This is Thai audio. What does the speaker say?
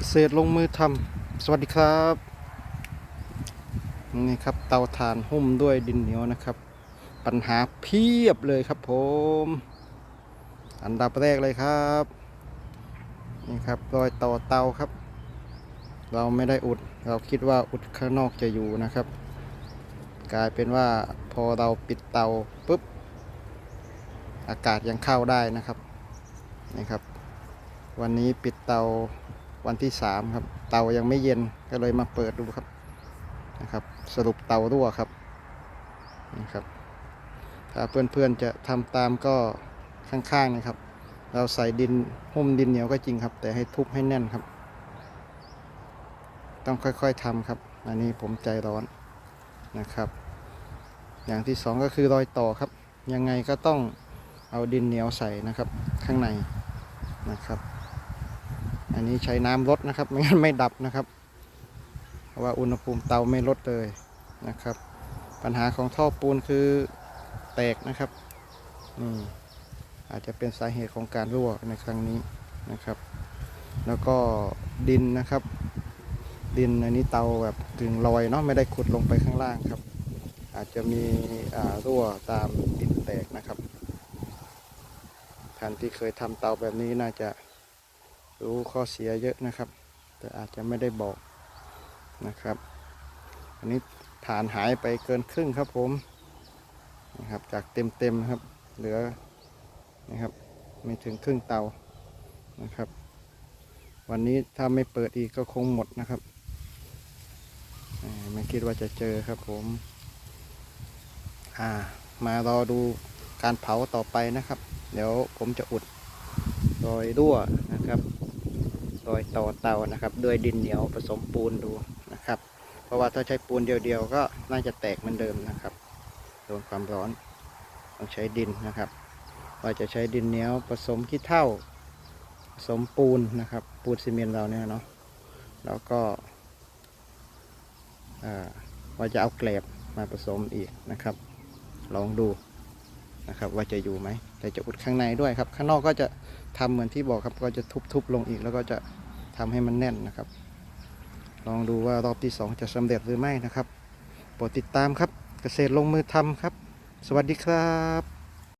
เกษตรลงมือทำสวัสดีครับนี่ครับเตาถ่านหุ้มด้วยดินเหนียวนะครับ ปัญหาเพียบเลยครับผม อันดับแรกเลยครับนี่ครับรอยต่อเตาครับ เราไม่ได้อุด เราคิดว่าอุดข้างนอกจะอยู่นะครับ กลายเป็นว่าพอเราปิดเตาปุ๊บอากาศยังเข้าได้นะครับนี่ครับ วันนี้ปิดเตา วันที่สามครับ เตายังไม่เย็นก็เลยมาเปิดดูครับนะครับ สรุปเตารั่วครับนี่ครับ ถ้าเพื่อนๆจะทำตามก็ข้างๆนะครับ เราใส่ดินหุ้มดินเหนียวก็จริงครับ แต่ให้ทุบให้แน่นครับ ต้องค่อยๆทำครับ อันนี้ผมใจร้อนนะครับ อย่างที่สองก็คือรอยต่อครับ ยังไงก็ต้องเอาดินเหนียวใส่นะครับข้างในนะครับ อันนี้ใช้น้ำลดนะครับ ไม่งั้นไม่ดับนะครับ เพราะว่าอุณหภูมิเตาไม่ลดเลยนะครับ ปัญหาของท่อปูนคือแตกนะครับนี่อาจจะเป็นสาเหตุของการรั่วในครั้งนี้นะครับ แล้วก็ดินนะครับ ดินอันนี้เตาแบบกึ่งลอยเนาะไม่ได้ขุดลงไปข้างล่างครับ อาจจะมีรั่วตามดินแตกนะครับท่านที่เคยทำเตาแบบนี้น่าจะ รู้ข้อเสียเยอะนะครับ แต่อาจจะไม่ได้บอกนะครับ อันนี้ฐานหายไปเกินครึ่งครับผมนะครับจากเต็มเต็มครับ เหลือนะครับไม่ถึงครึ่งเตานะครับ วันนี้ถ้าไม่เปิดอีกก็คงหมดนะครับไม่คิดว่าจะเจอครับผมอ่ามารอดูการเผาต่อไปนะครับ เดี๋ยวผมจะอุดรอยรั่วนะครับ อยต่อเตานะครับ ด้วยดินเหนียวผสมปูนดูนะครับ เพราะว่าถ้าใช้ปูนเดียวๆก็น่าจะแตกเหมือนเดิมนะครับโดนความร้อนต้องใช้ดินนะครับว่าจะใช้ดินเหนียวผสมขี้เถ้าผสมปูนนะครับ ปูนซีเมนต์เราเนี่ยเนาะแล้วก็ว่าจะเอาแกลบมาผสมอีกนะครับ ลองดู นะครับว่าจะอยู่ไหมแต่จะอุดข้างในด้วยครับ ข้างนอกก็จะทำเหมือนที่บอกครับ ก็จะทุบๆลงอีก แล้วก็จะทำให้มันแน่นนะครับ ลองดูว่ารอบที่สองจะสำเร็จหรือไม่นะครับโปรดติดตามครับ เกษตรลงมือทำครับ สวัสดีครับ